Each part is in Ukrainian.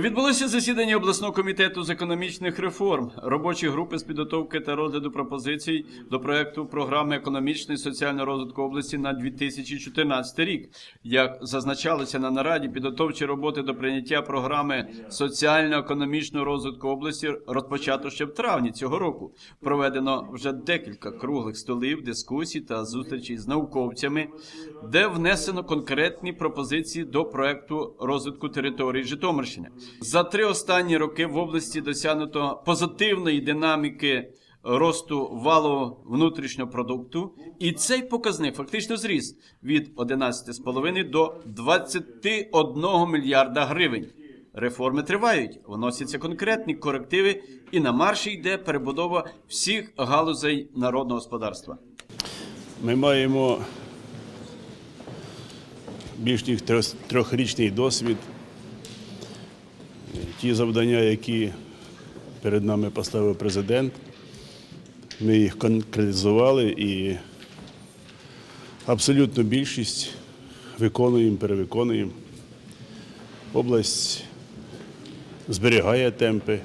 Відбулося засідання обласного комітету з економічних реформ, робочої групи з підготовки та розгляду пропозицій до проекту програми економічної і соціального розвитку області на 2014 рік. Як зазначалося на нараді, підготовчі роботи до прийняття програми соціально-економічного розвитку області розпочато ще в травні цього року. Проведено вже декілька круглих столів, дискусій та зустрічей з науковцями, де внесено конкретні пропозиції до проекту розвитку території Житомирщини. За три останні роки в області досягнуто позитивної динаміки росту валового внутрішнього продукту, і цей показник фактично зріс від 11,5 до 21 мільярда гривень. Реформи тривають, вносяться конкретні корективи, і на марші йде перебудова всіх галузей народного господарства. Ми маємо більш ніж трьох- трьохрічний досвід. Ті завдання, які перед нами поставив президент, ми їх конкретизували і абсолютно більшість виконуємо, перевиконуємо. Область зберігає темпи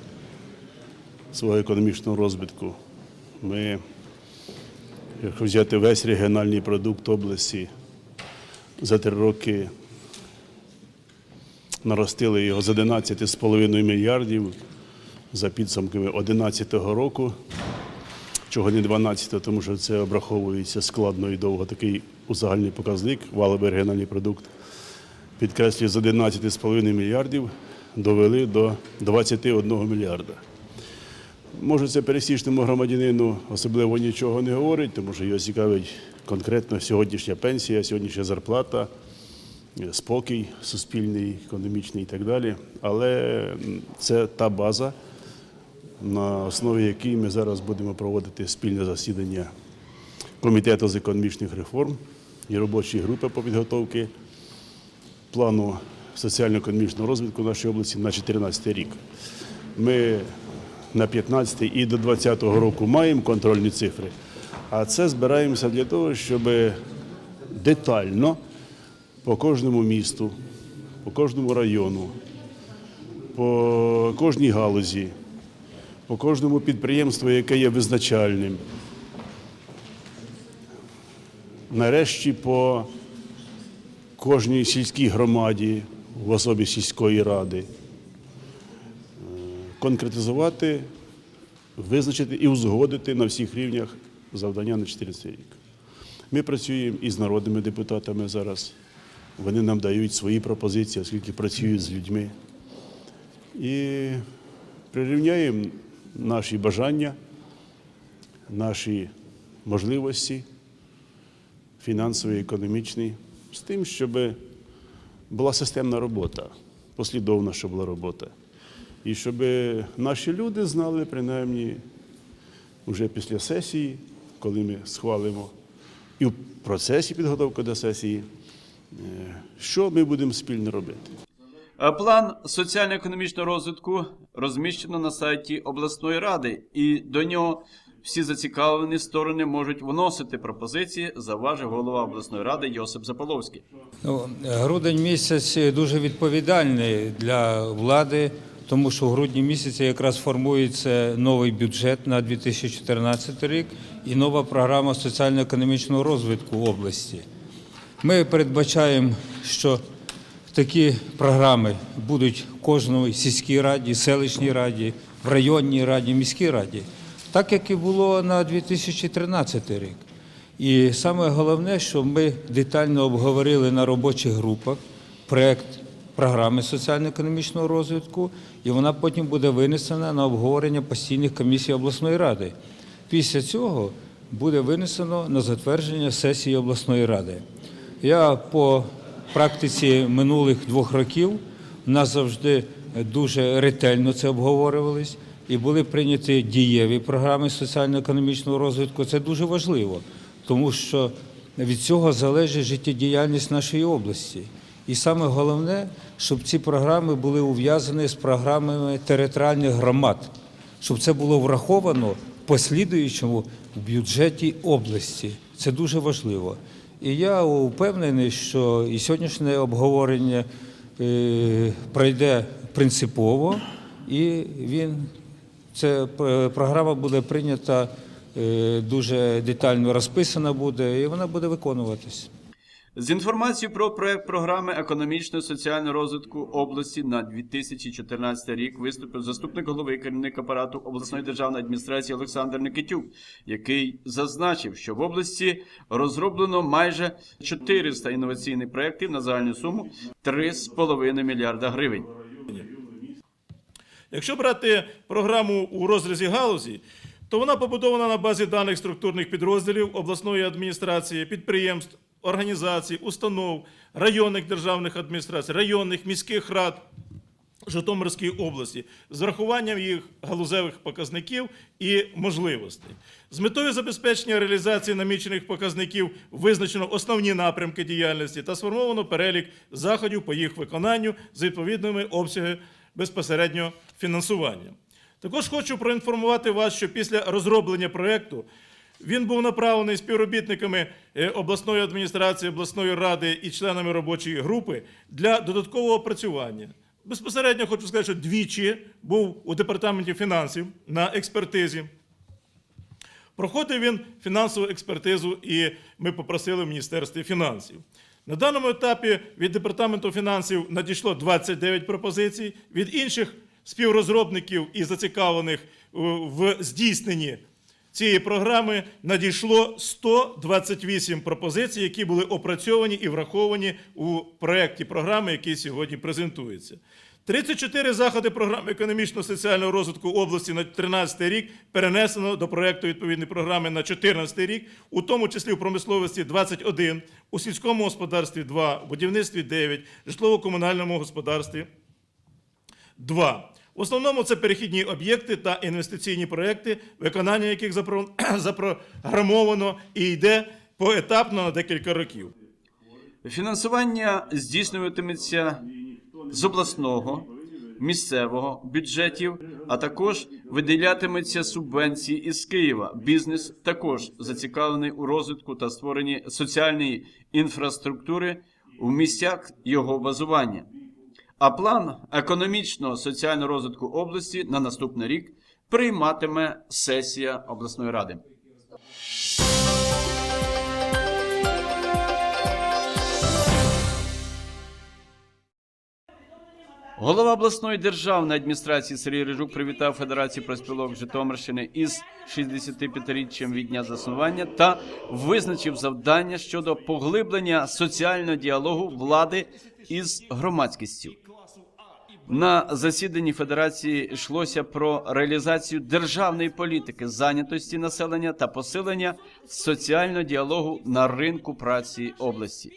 свого економічного розвитку. Ми Якщо взяти весь регіональний продукт області, за три роки наростили його з 11,5 мільярдів за підсумками 2011 року, чого не 12, тому що це обраховується складно і довго такий узагальний показник, валовий регіональний продукт. Підкреслюю, з 11,5 мільярдів довели до 21 мільярда. Може, це пересічному громадянину особливо нічого не говорить, тому що його цікавить конкретно сьогоднішня пенсія, сьогоднішня зарплата, спокій суспільний, економічний і так далі. Але це та база, на основі якої ми зараз будемо проводити спільне засідання Комітету з економічних реформ і робочої групи по підготовці плану соціально-економічного розвитку нашої області на 2014 рік. Ми на 15 і до 20 року маємо контрольні цифри, а це збираємося для того, щоб детально по кожному місту, по кожному району, по кожній галузі, по кожному підприємству, яке є визначальним. Нарешті по кожній сільській громаді в особі сільської ради конкретизувати, визначити і узгодити на всіх рівнях завдання на 14 рік. Ми працюємо із народними депутатами зараз. Вони нам дають свої пропозиції, оскільки працюють з людьми. І прирівняємо наші бажання, наші можливості фінансові, економічні, з тим, щоб була системна робота, послідовна, щоб була робота. І щоб наші люди знали, принаймні, вже після сесії, коли ми схвалимо, і в процесі підготовки до сесії, що ми будемо спільно робити. План соціально-економічного розвитку розміщено на сайті обласної ради, і до нього всі зацікавлені сторони можуть вносити пропозиції, завважив голова обласної ради Йосип Заполовський. Ну, грудень місяць дуже відповідальний для влади, тому що в грудні місяці якраз формується новий бюджет на 2014 рік і нова програма соціально-економічного розвитку області. Ми передбачаємо, що такі програми будуть в сільській раді, селищній раді, в районній раді, міській раді, так як і було на 2013 рік. І саме головне, що ми детально обговорили на робочих групах проект програми соціально-економічного розвитку, і вона потім буде винесена на обговорення постійних комісій обласної ради. Після цього буде винесено на затвердження сесії обласної ради. Я по практиці минулих двох років у нас завжди дуже ретельно це обговорювались і були прийняті дієві програми соціально-економічного розвитку. Це дуже важливо, тому що від цього залежить життєдіяльність нашої області. І саме головне, щоб ці програми були ув'язані з програмами територіальних громад, щоб це було враховано в послідуючому в бюджеті області. Це дуже важливо. І я впевнений, що і сьогоднішнє обговорення е, пройде принципово, і він ця програма буде прийнята е, дуже детально розписана буде, і вона буде виконуватись. З інформацією про проект програми економічного соціального розвитку області на 2014 рік виступив заступник голови і керівник апарату обласної державної адміністрації Олександр Никитюк, який зазначив, що в області розроблено майже 400 інноваційних проєктів на загальну суму 3,5 мільярда гривень. Якщо брати програму у розрізі галузі, то вона побудована на базі даних структурних підрозділів обласної адміністрації, підприємств, організацій, установ, районних державних адміністрацій, районних міських рад Житомирської області з врахуванням їх галузевих показників і можливостей. З метою забезпечення реалізації намічених показників визначено основні напрямки діяльності та сформовано перелік заходів по їх виконанню з відповідними обсягами безпосереднього фінансування. Також хочу проінформувати вас, що після розроблення проєкту він був направлений співробітниками е, обласної адміністрації, обласної ради і членами робочої групи для додаткового опрацювання. Безпосередньо хочу сказати, що двічі був у департаменті фінансів на експертизі. Проходив він фінансову експертизу, і ми попросили в Міністерстві фінансів. На даному етапі від департаменту фінансів надійшло 29 пропозицій, від інших співрозробників і зацікавлених е, в здійсненні цієї програми надійшло 128 пропозицій, які були опрацьовані і враховані у проєкті програми, який сьогодні презентується. 34 заходи програми економічно-соціального розвитку області на 2013 рік перенесено до проєкту відповідної програми на 2014 рік, у тому числі в промисловості 21, у сільському господарстві 2, в будівництві 9, житлово-комунальному господарстві 2. В основному це перехідні об'єкти та інвестиційні проекти, виконання яких запро- запрограмовано і йде поетапно на декілька років. Фінансування здійснюватиметься з обласного, місцевого бюджетів, а також виділятиметься субвенції із Києва. Бізнес також зацікавлений у розвитку та створенні соціальної інфраструктури у місцях його базування. А план економічного соціального розвитку області на наступний рік прийматиме сесія обласної ради. Голова обласної державної адміністрації Сергій Рижук привітав Федерацію проспілок Житомирщини із 65-річчям від дня заснування та визначив завдання щодо поглиблення соціального діалогу влади із громадськістю. На засіданні Федерації йшлося про реалізацію державної політики зайнятості населення та посилення соціального діалогу на ринку праці області.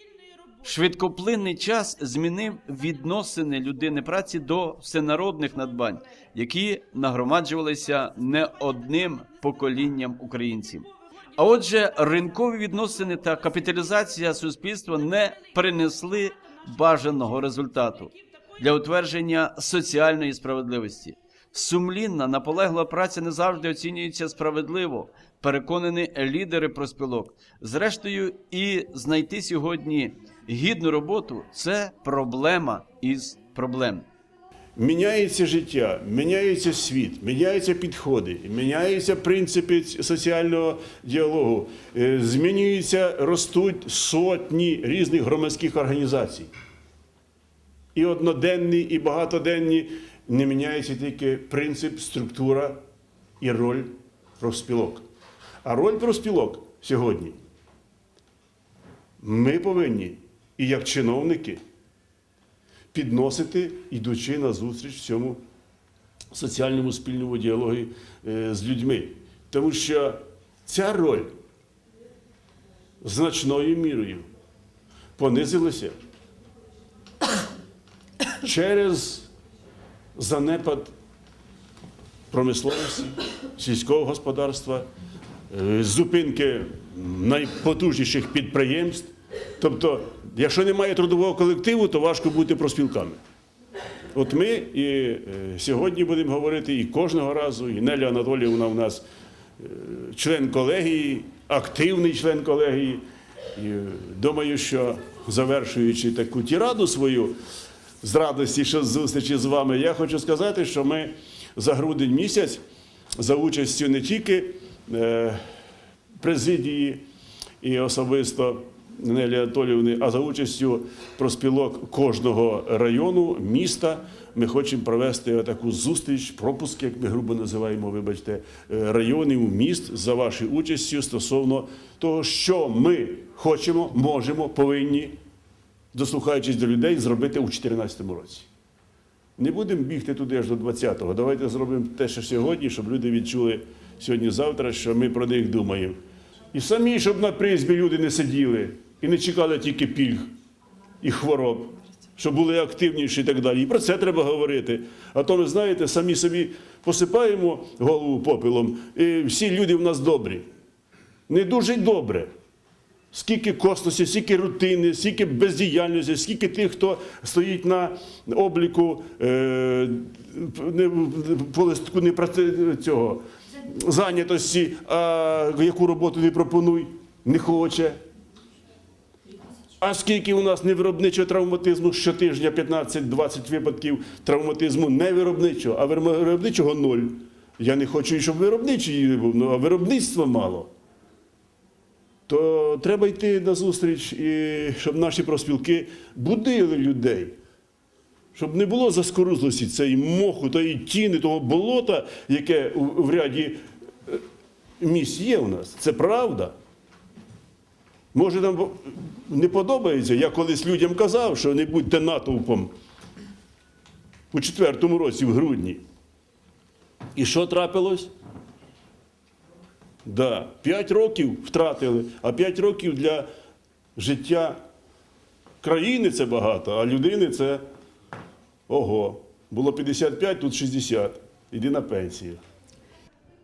Швидкоплинний час змінив відносини людини праці до всенародних надбань, які нагромаджувалися не одним поколінням українців. А отже, ринкові відносини та капіталізація суспільства не принесли бажаного результату для утвердження соціальної справедливості. Сумлінна, наполегла праця не завжди оцінюється справедливо. Переконані лідери проспілок. Зрештою, і знайти сьогодні гідну роботу це проблема із проблем. Міняється життя, міняється світ, міняються підходи, міняються принципи соціального діалогу, е, змінюються, ростуть сотні різних громадських організацій. І одноденні, і багатоденні не міняється тільки принцип, структура і роль профспілок. А роль профспілок сьогодні ми повинні, і як чиновники, підносити, йдучи на зустріч в цьому соціальному спільному діалогі е, з людьми. Тому що ця роль значною мірою понизилася через занепад промисловості, сільського господарства, е, зупинки найпотужніших підприємств. Тобто, якщо немає трудового колективу, то важко бути проспілками. От ми і е, сьогодні будемо говорити, і кожного разу, і Неля Анатоліївна у нас е, член колегії, активний член колегії. І думаю, що завершуючи таку тіраду свою, з радості, що зустрічі з вами. Я хочу сказати, що ми за грудень місяць за участю не тільки е, президії і особисто Нелі Анатоліївни, а за участю проспілок кожного району, міста. Ми хочемо провести таку зустріч, пропуск, як ми грубо називаємо, вибачте, е, районів, міст за вашою участю стосовно того, що ми хочемо, можемо, повинні, дослухаючись до людей, зробити у 2014 році. Не будемо бігти туди аж до 20-го. Давайте зробимо те, що сьогодні, щоб люди відчули сьогодні-завтра, що ми про них думаємо. І самі, щоб на призбі люди не сиділи і не чекали тільки пільг і хвороб, щоб були активніші і так далі. І про це треба говорити. А то, ви знаєте, самі собі посипаємо голову попелом, і всі люди в нас добрі. Не дуже добре. Скільки косності, скільки рутини, скільки бездіяльності, скільки тих, хто стоїть на обліку е, не, по не цього, зайнятості, а яку роботу не пропонуй, не хоче. А скільки у нас невиробничого травматизму щотижня 15-20 випадків травматизму не виробничого, а виробничого ноль. Я не хочу, щоб виробничий був, ну, а виробництва мало то треба йти на зустріч, і щоб наші профспілки будили людей. Щоб не було заскорузлості цієї моху, тої тіни, того болота, яке у- в ряді е, місць є у нас. Це правда. Може, нам не подобається. Я колись людям казав, що не будьте натовпом у четвертому році, в грудні. І що трапилось? Да, 5 років втратили, а 5 років для життя країни це багато, а людини це ого. Було 55, тут 60. Іди на пенсію.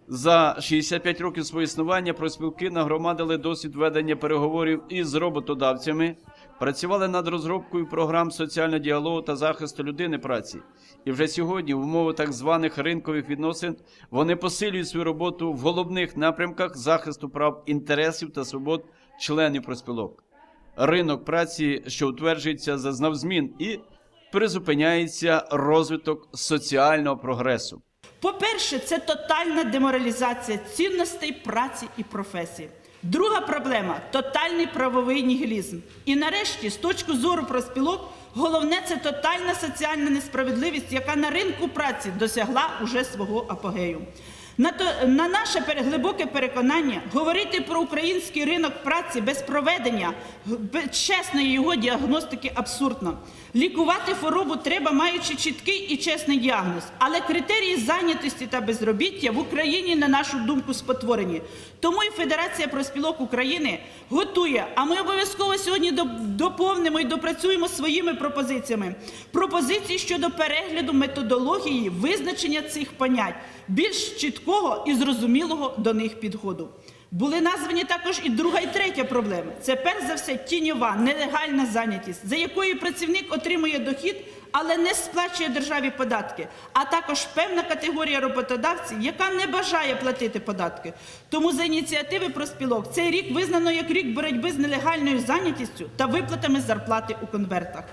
За 65 років свого існування профспілки нагромадили досвід ведення переговорів із роботодавцями, працювали над розробкою програм соціального діалогу та захисту людини праці. І вже сьогодні, в умовах так званих ринкових відносин, вони посилюють свою роботу в головних напрямках захисту прав інтересів та свобод членів профспілок. Ринок праці, що утверджується, зазнав змін і призупиняється розвиток соціального прогресу. По-перше, це тотальна деморалізація цінностей праці і професії. Друга проблема тотальний правовий нігілізм. І нарешті, з точки зору профспілок, головне це тотальна соціальна несправедливість, яка на ринку праці досягла уже свого апогею. На, то, на наше переглибоке переконання говорити про український ринок праці без проведення без чесної його діагностики абсурдно. Лікувати хворобу треба, маючи чіткий і чесний діагноз. Але критерії зайнятості та безробіття в Україні, на нашу думку, спотворені. Тому і Федерація профспілок України готує, а ми обов'язково сьогодні доп- доповнимо і допрацюємо своїми пропозиціями. Пропозиції щодо перегляду методології визначення цих понять, більш чіткого і зрозумілого до них підходу. Були названі також і друга і третя проблеми. Це перш за все тіньова, нелегальна зайнятість, за якою працівник отримує дохід, але не сплачує державі податки, а також певна категорія роботодавців, яка не бажає платити податки. Тому за ініціативи профспілок цей рік визнано як рік боротьби з нелегальною зайнятістю та виплатами зарплати у конвертах.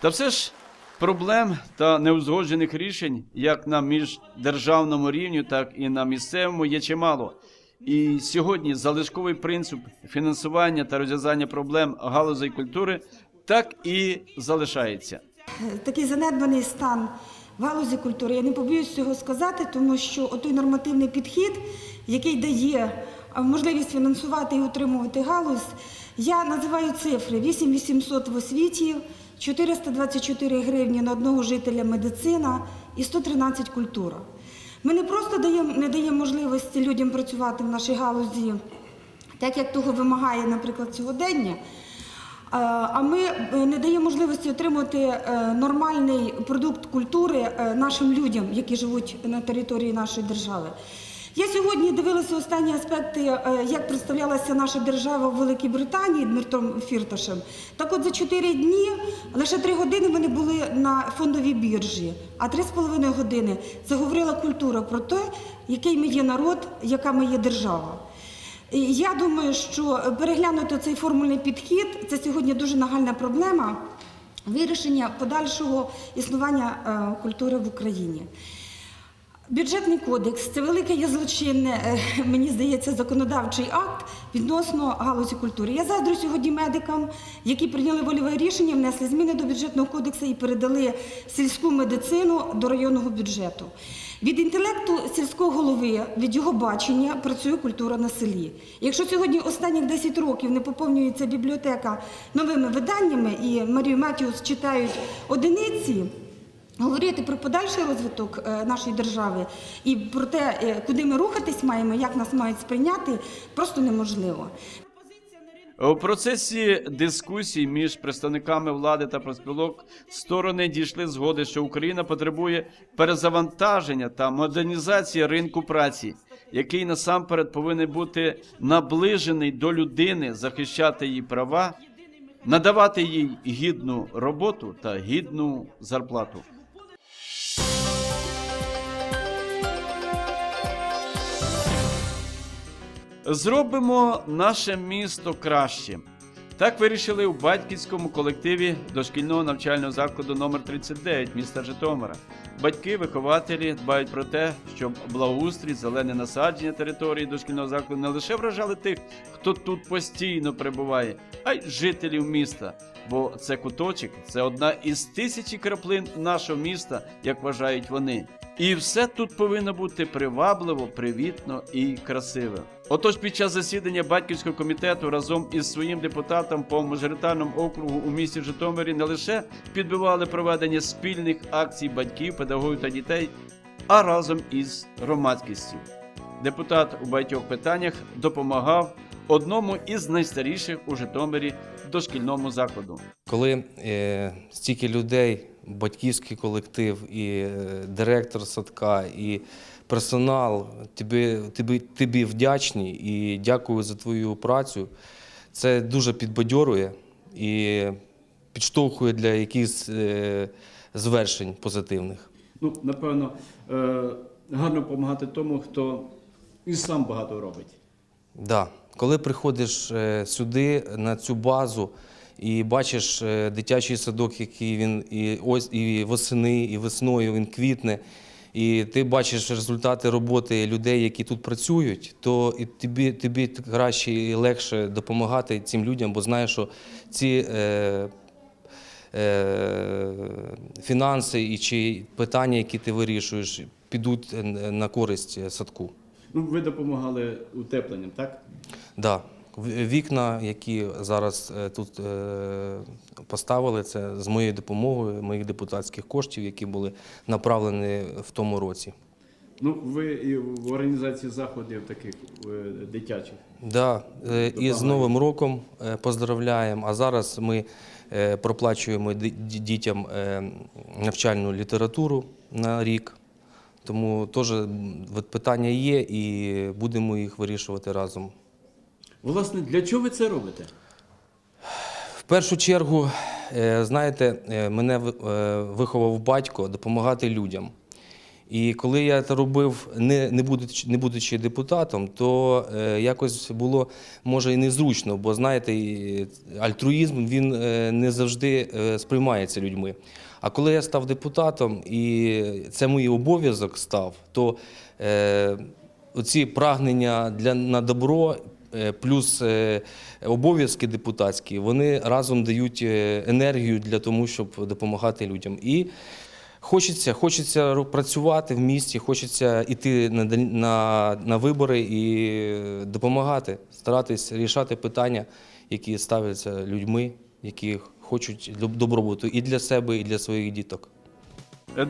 Та все ж проблем та неузгоджених рішень як на міждержавному рівні, так і на місцевому є чимало. І сьогодні залишковий принцип фінансування та розв'язання проблем галузей культури так і залишається. такий занедбаний стан в галузі культури. Я не побоюсь цього сказати, тому що той нормативний підхід, який дає можливість фінансувати і утримувати галузь, я називаю цифри: 8800 в освіті, 424 гривні на одного жителя медицина і 113 культура. Ми не просто даємо, не даємо можливості людям працювати в нашій галузі, так як того вимагає, наприклад, сьогодення. А а ми е, не даємо можливості отримати е, нормальний продукт культури е, нашим людям, які живуть на території нашої держави. Я сьогодні дивилася останні аспекти, е, як представлялася наша держава в Великій Британії Дмитром Фірташем. Так от за 4 дні лише 3 години вони були на фондовій біржі, а 3,5 години це говорила культура про те, який ми є народ, яка ми є держава. І Я думаю, що переглянути цей формульний підхід це сьогодні дуже нагальна проблема. вирішення подальшого існування е, культури в Україні. Бюджетний кодекс це велике є злочинне, е, мені здається, законодавчий акт відносно галузі культури. Я заздрю сьогодні медикам, які прийняли вольове рішення, внесли зміни до бюджетного кодексу і передали сільську медицину до районного бюджету. Від інтелекту сільського голови, від його бачення працює культура на селі. Якщо сьогодні останніх 10 років не поповнюється бібліотека новими виданнями і Марію Матіус читають одиниці. Говорити про подальший розвиток е, нашої держави і про те, е, куди ми рухатись маємо, як нас мають сприйняти, просто неможливо. У процесі дискусій між представниками влади та профспілок сторони дійшли згоди, що Україна потребує перезавантаження та модернізації ринку праці, який насамперед повинен бути наближений до людини, захищати її права, надавати їй гідну роботу та гідну зарплату. Зробимо наше місто кращим. Так вирішили у батьківському колективі дошкільного навчального закладу номер 39 міста Житомира. Батьки, вихователі дбають про те, щоб благоустрій, зелене насадження території дошкільного закладу не лише вражали тих, хто тут постійно перебуває, а й жителів міста. Бо це куточок, це одна із тисячі краплин нашого міста, як вважають вони. І все тут повинно бути привабливо, привітно і красиво. Отож, під час засідання батьківського комітету разом із своїм депутатом по мажоритарному округу у місті Житомирі не лише підбивали проведення спільних акцій батьків, педагогів та дітей, а разом із громадськістю. Депутат у багатьох питаннях допомагав одному із найстаріших у Житомирі дошкільному закладу. Коли е, стільки людей, батьківський колектив, і е, директор садка, і персонал тобі, тобі, тобі вдячні і дякую за твою працю, це дуже підбадьорює і підштовхує для якихось е, звершень позитивних. Ну, напевно, е, гарно допомагати тому, хто і сам багато робить. Да. Коли приходиш сюди, на цю базу, і бачиш е, дитячий садок, який він і ось і восени, і весною він квітне, і ти бачиш результати роботи людей, які тут працюють, то і тобі, тобі краще і легше допомагати цим людям, бо знаєш, що ці е, е, фінанси і чи питання, які ти вирішуєш, підуть е, на користь садку. Ну, ви допомагали утепленням, так? Да. Вікна, які зараз е, тут е, поставили, це з моєю допомогою, моїх депутатських коштів, які були направлені в тому році. Ну, ви і в організації заходів таких е, дитячих. Да, е, і з Новим роком поздравляємо. А зараз ми проплачуємо дітям навчальну літературу на рік. Тому теж питання є, і будемо їх вирішувати разом. Власне, для чого ви це робите? В першу чергу, е, знаєте, е, мене е, виховав батько допомагати людям. І коли я це робив, не, не, будучи, не будучи депутатом, то е, якось було може і незручно, бо знаєте, альтруїзм він е, не завжди е, сприймається людьми. А коли я став депутатом, і це мій обов'язок став, то е, оці прагнення для на добро. Е, Плюс е, обов'язки депутатські, вони разом дають е, енергію для того, щоб допомагати людям. І Хочеться, хочеться працювати в місті, хочеться йти на, на, на вибори і допомагати, старатись рішати питання, які ставляться людьми, які хочуть доб- добробуту і для себе, і для своїх діток.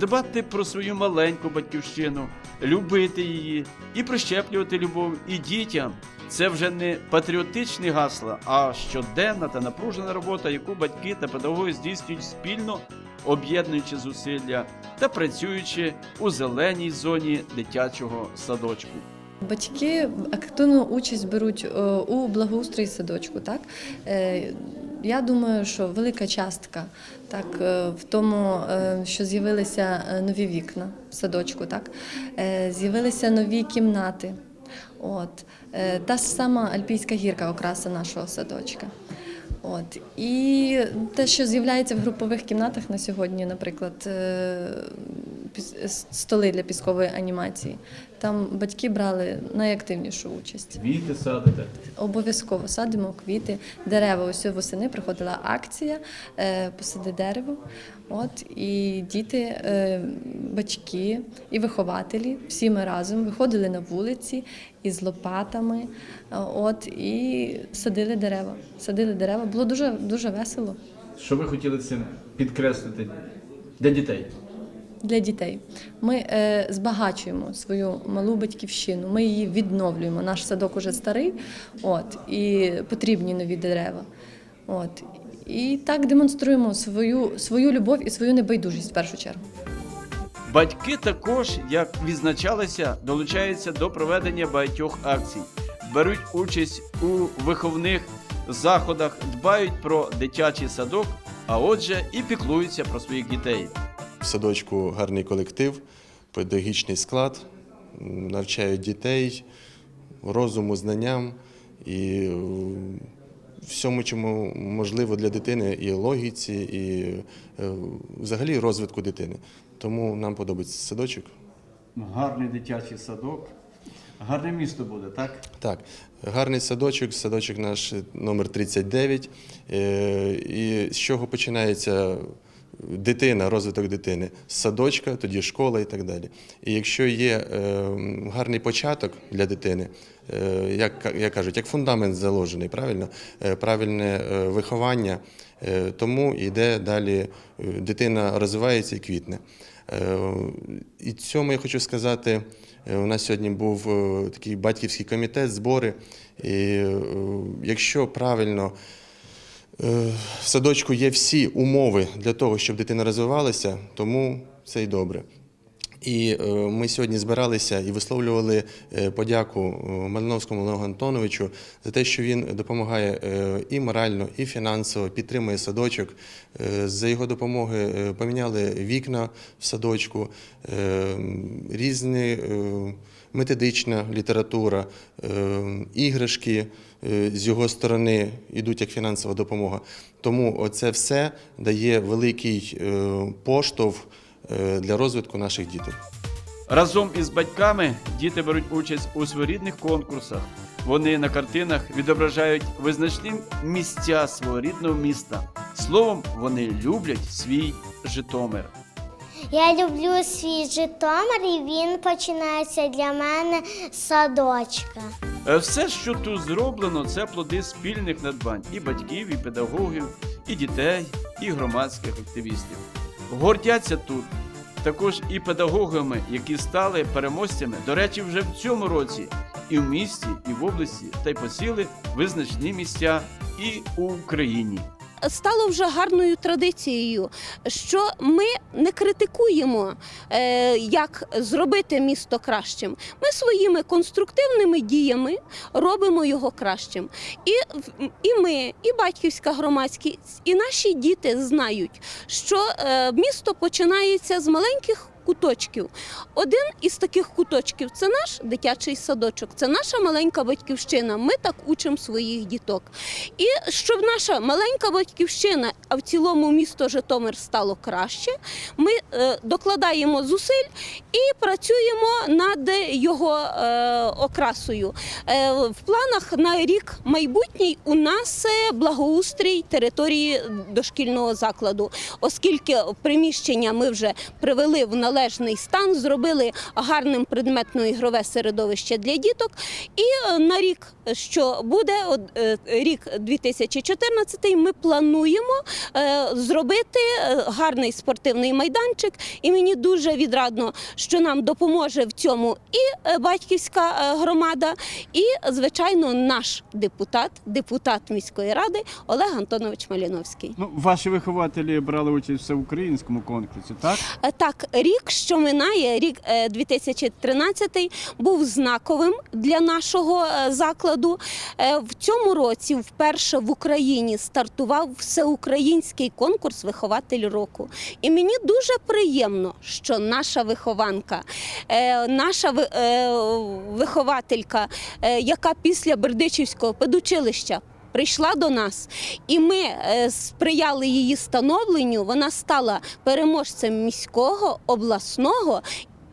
Дбати про свою маленьку батьківщину, любити її і прищеплювати любов і дітям. Це вже не патріотичні гасла, а щоденна та напружена робота, яку батьки та педагоги здійснюють спільно, об'єднуючи зусилля та працюючи у зеленій зоні дитячого садочку. Батьки активну участь беруть е, у благоустрої садочку. Так? Е, Я думаю, що велика частка так, е, в тому, що з'явилися нові вікна в садочку, так? З'явилися нові кімнати. От. Е, Та ж сама Альпійська гірка окраса нашого садочка. От і те, що з'являється в групових кімнатах на сьогодні, наприклад, е, столи для піскової анімації, там батьки брали найактивнішу участь. Квіти садите. Обов'язково садимо квіти, дерева. Ось восени приходила акція е, посади дерево. От і діти, е, батьки і вихователі всі ми разом виходили на вулиці із лопатами. е, От і садили дерева. Садили дерева. Було дуже дуже весело Що ви хотіли цим підкреслити для дітей? Для дітей. Ми е, збагачуємо свою малу батьківщину. Ми її відновлюємо. Наш садок уже старий, от і потрібні нові дерева. От і так демонструємо свою, свою любов і свою небайдужість в першу чергу. Батьки також, як відзначалися, долучаються до проведення багатьох акцій, беруть участь у виховних заходах, дбають про дитячий садок, а отже, і піклуються про своїх дітей. В садочку гарний колектив, педагогічний склад, навчають дітей розуму, знанням і всьому, чому можливо для дитини, і логіці, і е, взагалі розвитку дитини. Тому нам подобається садочок. Гарний дитячий садок. Гарне місто буде, так? Так, гарний садочок, садочок наш номер 39. Е, І з чого починається дитина, розвиток дитини? Садочка, тоді школа і так далі. І якщо є е, гарний початок для дитини, е, як, як кажуть, як фундамент заложений, правильно, Е, правильне виховання, тому йде далі, дитина розвивається і квітне. І цьому я хочу сказати, у нас сьогодні був такий батьківський комітет, збори. І якщо правильно в садочку є всі умови для того, щоб дитина розвивалася, тому це і добре. І е, ми сьогодні збиралися і висловлювали е, подяку е, Малиновському Олегу Антоновичу за те, що він допомагає е, і морально, і фінансово, підтримує садочок. Е, За його допомоги е, поміняли вікна в садочку, е, різні е, методична література, е, іграшки е, з його сторони йдуть як фінансова допомога. Тому оце все дає великий е, поштовх е, для розвитку наших діток. Разом із батьками діти беруть участь у своєрідних конкурсах. Вони на картинах відображають визначні місця свого рідного міста. Словом, вони люблять свій Житомир. Я люблю свій Житомир, і він починається для мене з садочка. Е, Все, що тут зроблено, це плоди спільних надбань і батьків, і педагогів, і дітей, і громадських активістів. Гордяться тут також і педагогами, які стали переможцями, до речі, вже в цьому році і в місті, і в області, та й посіли визначні місця і у Україні. Стало вже гарною традицією, що ми не критикуємо, е, як зробити місто кращим. Ми своїми конструктивними діями робимо його кращим. І, і ми, і батьківська громадськість, і наші діти знають, що е, місто починається з маленьких. Куточків. Один із таких куточків це наш дитячий садочок, це наша маленька батьківщина. Ми так учимо своїх діток. І щоб наша маленька батьківщина, а в цілому місто Житомир стало краще, ми е, докладаємо зусиль і працюємо над його е, окрасою. Е, в планах на рік майбутній у нас благоустрій території дошкільного закладу, оскільки приміщення ми вже привели в належний стан, зробили гарним предметно-ігрове середовище для діток. І е, на рік, що буде е, рік 2014, ми плануємо е, зробити гарний спортивний майданчик. І мені дуже відрадно, що нам допоможе в цьому і батьківська громада, і звичайно наш депутат, депутат міської ради Олег Антонович Маліновський. Ну, ваші вихователі брали участь в всеукраїнському конкурсі, так? Так, рік, що минає, рік е, 2013, був знаковим для нашого е, закладу. Е, В цьому році вперше в Україні стартував всеукраїнський конкурс Вихователь року. І мені дуже приємно, що наша вихованка, е, наша е, вихователька, е, яка після Бердичівського педучилища прийшла до нас, і ми е, сприяли її становленню. Вона стала переможцем міського, обласного.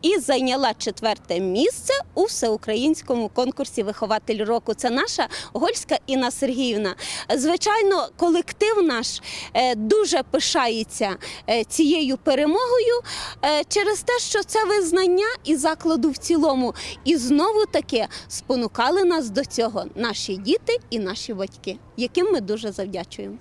І зайняла четверте місце у всеукраїнському конкурсі Вихователь року. Це наша Гольська Інна Сергіївна. Звичайно, колектив наш е, дуже пишається е, цією перемогою е, через те, що це визнання і закладу в цілому. І знову таки спонукали нас до цього наші діти і наші батьки, яким ми дуже завдячуємо.